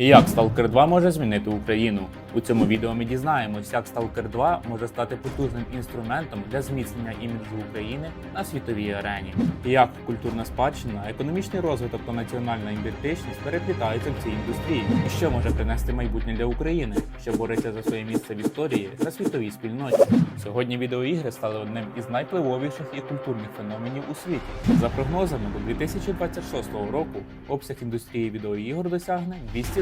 І як Stalker 2 може змінити Україну? У цьому відео ми дізнаємось, як Stalker 2 може стати потужним інструментом для зміцнення іміджу України на світовій арені. І як культурна спадщина, економічний розвиток та національна ідентичність переплітаються в цій індустрії, і що може принести майбутнє для України, що бореться за своє місце в історії та світовій спільноті. Сьогодні відеоігри стали одним із найвпливовіших і культурних феноменів у світі. За прогнозами, до 2026 року обсяг індустрії відеоігор досягне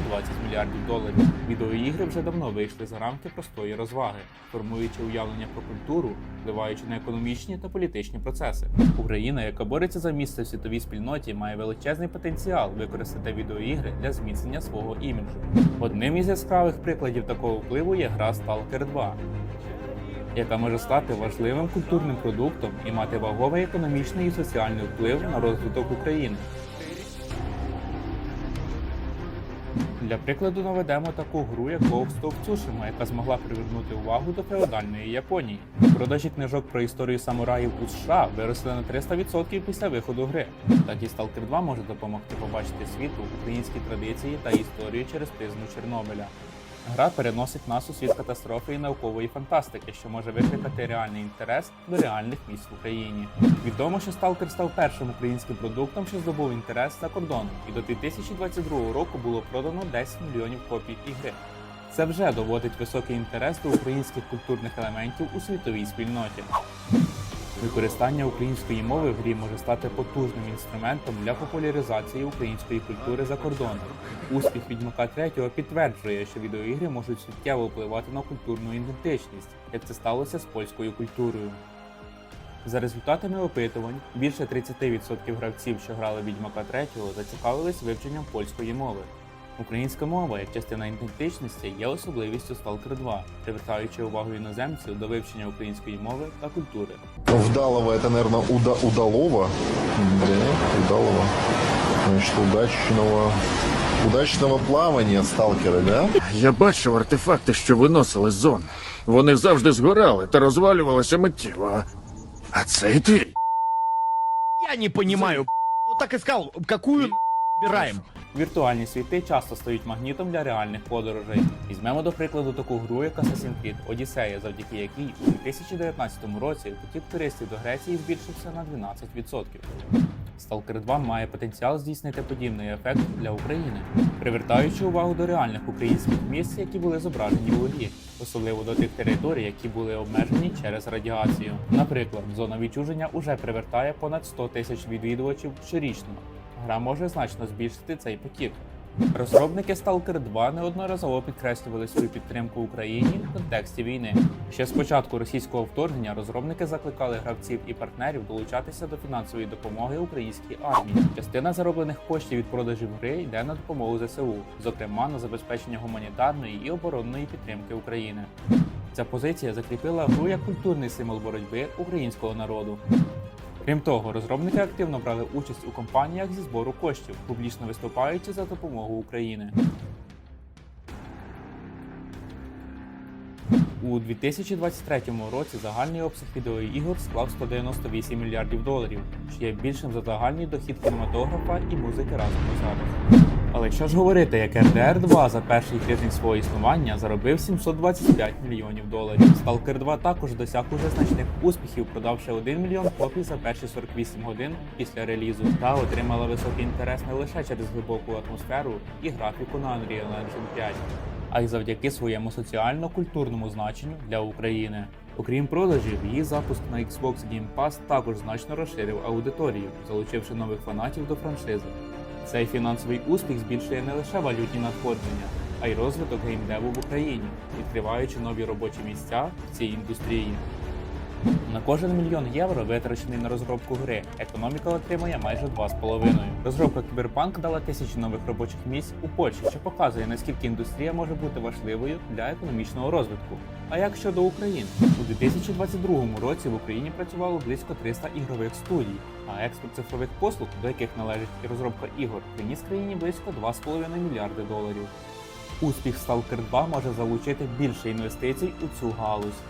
220 мільярдів доларів. Відеоігри вже давно вийшли за рамки простої розваги, формуючи уявлення про культуру, впливаючи на економічні та політичні процеси. Україна, яка бореться за місце в світовій спільноті, має величезний потенціал використати відеоігри для зміцнення свого іміджу. Одним із яскравих прикладів такого впливу є гра Stalker 2, яка може стати важливим культурним продуктом і мати ваговий економічний і соціальний вплив на розвиток України. Для прикладу наведемо таку гру, як of Tsushima, яка змогла привернути увагу до феодальної Японії. Продажі книжок про історію самураїв у США виросли на 300% після виходу гри. Так і Stalker 2 може допомогти побачити світу українські традиції та історію через призму Чорнобиля. Гра переносить нас у світ катастрофи і наукової фантастики, що може викликати реальний інтерес до реальних місць в Україні. Відомо, що Stalker став першим українським продуктом, що здобув інтерес за кордоном, і до 2022 року було продано 10 мільйонів копій ігри. Це вже доводить високий інтерес до українських культурних елементів у світовій спільноті. Використання української мови в грі може стати потужним інструментом для популяризації української культури за кордоном. Успіх Відьмака 3 підтверджує, що відеоігри можуть суттєво впливати на культурну ідентичність, як це сталося з польською культурою. За результатами опитувань, більше 30% гравців, що грали Відьмака 3, зацікавились вивченням польської мови. Українська мова як частина ідентичності є особливістю Stalker 2, привертаючи увагу іноземців до вивчення української мови та культури. Вдалова это, наверное, уда удалова. Да, удалова. Значит, удачного, удачного плавания, сталкеры, да? Я бачив артефакти, що виносили з зон. Вони завжди згорали та розвалювалися миттєво. А цей твій. Я не понимаю. Вот так и сказал, какую убираем? Віртуальні світи часто стають магнітом для реальних подорожей. Візьмемо до прикладу таку гру, як Assassin's Creed Odyssey, завдяки якій у 2019 році потік туристів до Греції збільшився на 12%. Stalker 2 має потенціал здійснити подібний ефект для України, привертаючи увагу до реальних українських місць, які були зображені у грі, особливо до тих територій, які були обмежені через радіацію. Наприклад, зона відчуження уже привертає понад 100 тисяч відвідувачів щорічно. Гра може значно збільшити цей потік. Розробники Stalker 2 неодноразово підкреслювали свою підтримку Україні в контексті війни. Ще з початку російського вторгнення розробники закликали гравців і партнерів долучатися до фінансової допомоги українській армії. Частина зароблених коштів від продажів гри йде на допомогу ЗСУ, зокрема на забезпечення гуманітарної і оборонної підтримки України. Ця позиція закріпила гру як культурний символ боротьби українського народу. Крім того, розробники активно брали участь у компаніях зі збору коштів, публічно виступаючи за допомогу України. У 2023 році загальний обсяг відеоігор склав 198 мільярдів доларів, що є більшим за загальний дохід кінематографа і музики разом узятих. Але що ж говорити, як RDR 2 за перший тиждень свого існування заробив 725 мільйонів доларів. Stalker 2 також досяг уже значних успіхів, продавши 1 мільйон копій за перші 48 годин після релізу, та отримала високий інтерес не лише через глибоку атмосферу і графіку на Unreal Engine 5, а й завдяки своєму соціально-культурному значенню для України. Окрім продажів, її запуск на Xbox Game Pass також значно розширив аудиторію, залучивши нових фанатів до франшизи. Цей фінансовий успіх збільшує не лише валютні надходження, а й розвиток геймдеву в Україні, відкриваючи нові робочі місця в цій індустрії. На кожен мільйон євро, витрачений на розробку гри, економіка отримує майже 2,5. Розробка Кіберпанк дала тисячі нових робочих місць у Польщі, що показує, наскільки індустрія може бути важливою для економічного розвитку. А як щодо України? У 2022 році в Україні працювало близько 300 ігрових студій, а експорт цифрових послуг, до яких належить і розробка ігор, приніс країні близько 2,5 мільярди доларів. Успіх Stalker 2 може залучити більше інвестицій у цю галузь.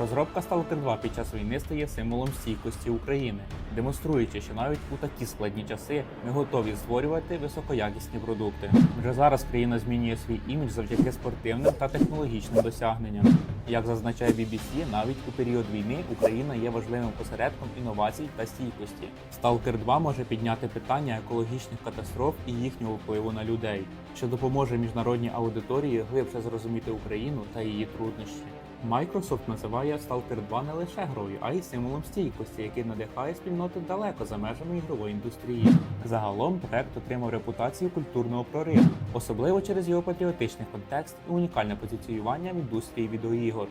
Розробка Stalker 2 під час війни стає символом стійкості України, демонструючи, що навіть у такі складні часи ми готові створювати високоякісні продукти. Вже зараз країна змінює свій імідж завдяки спортивним та технологічним досягненням. Як зазначає BBC, навіть у період війни Україна є важливим посередком інновацій та стійкості. Stalker 2 може підняти питання екологічних катастроф і їхнього впливу на людей, що допоможе міжнародній аудиторії глибше зрозуміти Україну та її труднощі. Microsoft називає Stalker 2 не лише грою, а й символом стійкості, який надихає спільноти далеко за межами ігрової індустрії. Загалом проект отримав репутацію культурного прориву, особливо через його патріотичний контекст і унікальне позиціювання в індустрії відеоігор.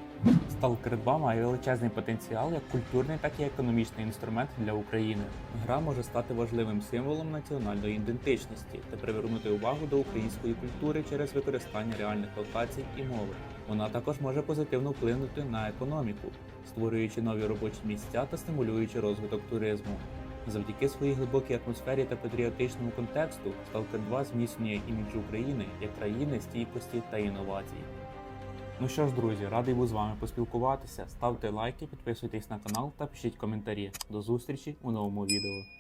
Stalker 2 має величезний потенціал як культурний, так і економічний інструмент для України. Гра може стати важливим символом національної ідентичності та привернути увагу до української культури через використання реальних локацій і мови. Вона також може позитивно вплинути на економіку, створюючи нові робочі місця та стимулюючи розвиток туризму. Завдяки своїй глибокій атмосфері та патріотичному контексту Stalker 2 зміцнює імідж України як країни стійкості та інновацій. Ну що ж, друзі, радий був з вами поспілкуватися. Ставте лайки, підписуйтесь на канал та пишіть коментарі. До зустрічі у новому відео.